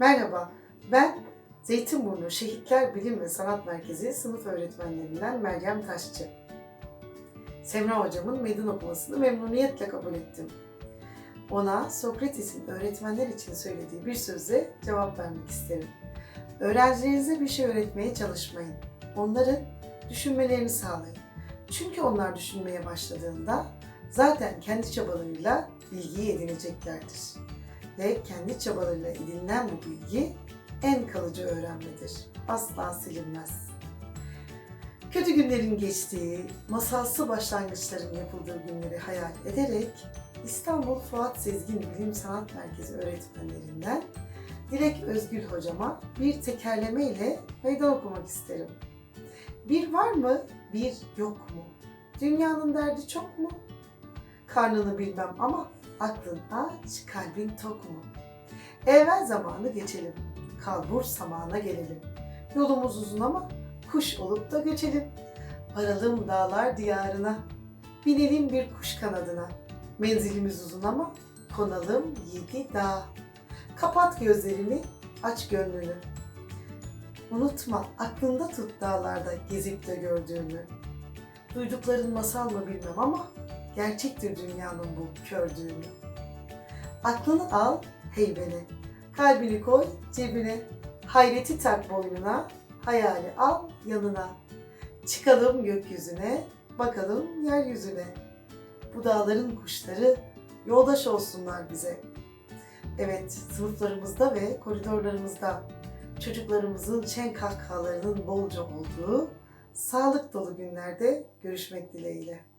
Merhaba, ben Zeytinburnu Şehitler Bilim ve Sanat Merkezi sınıf öğretmenlerinden Meryem Taşçı. Semra hocamın meydan okumasını memnuniyetle kabul ettim. Ona Sokrates'in öğretmenler için söylediği bir sözle cevap vermek isterim. Öğrencilerinize bir şey öğretmeye çalışmayın. Onların düşünmelerini sağlayın. Çünkü onlar düşünmeye başladığında zaten kendi çabalarıyla bilgiyi edineceklerdir. Ve kendi çabalarıyla edinilen bu bilgi en kalıcı öğrenmedir. Asla silinmez. Kötü günlerin geçtiği, masalsı başlangıçların yapıldığı günleri hayal ederek İstanbul Fuat Sezgin Bilim Sanat Merkezi öğretmenlerinden Dilek Özgül hocama bir tekerleme ile meydan okumak isterim. Bir var mı, bir yok mu? Dünyanın derdi çok mu? Karnını bilmem ama aklın aç, kalbin tok mu? Evvel zamanı geçelim, kalbur samana gelelim. Yolumuz uzun ama kuş olup da göçelim. Varalım dağlar diyarına, binelim bir kuş kanadına. Menzilimiz uzun ama konalım yedi dağ. Kapat gözlerini, aç gönlünü. Unutma, aklında tut dağlarda gezip de gördüğünü. Duydukların masal mı bilmem ama gerçektir dünyanın bu kördüğünü. Aklını al heybene, kalbini koy cebine, hayreti tak boynuna, hayali al yanına. Çıkalım gökyüzüne, bakalım yeryüzüne. Bu dağların kuşları yoldaş olsunlar bize. Evet, sınıflarımızda ve koridorlarımızda çocuklarımızın şen kahkahalarının bolca olduğu sağlık dolu günlerde görüşmek dileğiyle.